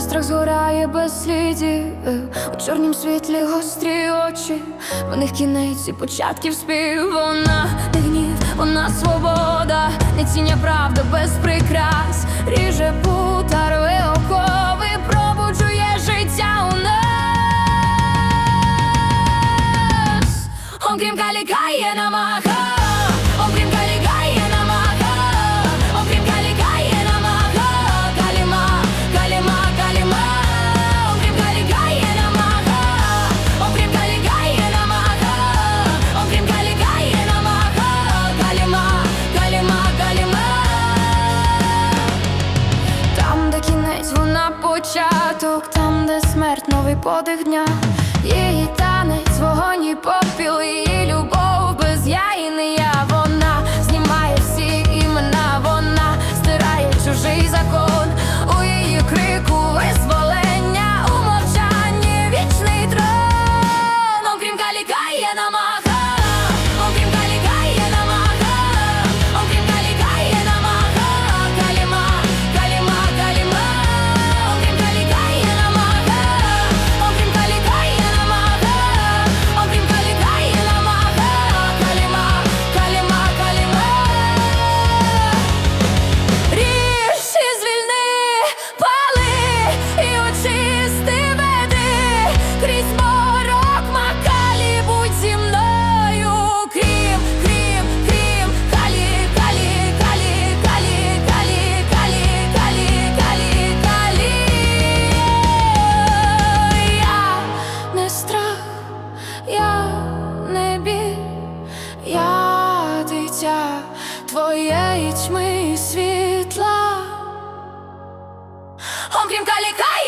страх згорає без слідів. У чорнім світлі гострі очі В них кінець і початків спів. Вона не гнів, вона свобода, не ціння правда без прикрас. Ріже пута, рве окови, пробуджує життя у нас. Окрім калікає намаха початок, там, де смерть, новий подих дня, її танець, вогонь і попіл, її любов без я і не я. Вона знімає всі імена, вона стирає чужий закон. У її крику визволення, у мовчанні вічний трон. Окрім калікає намаха, окрім тьми і світла, он крім каліка.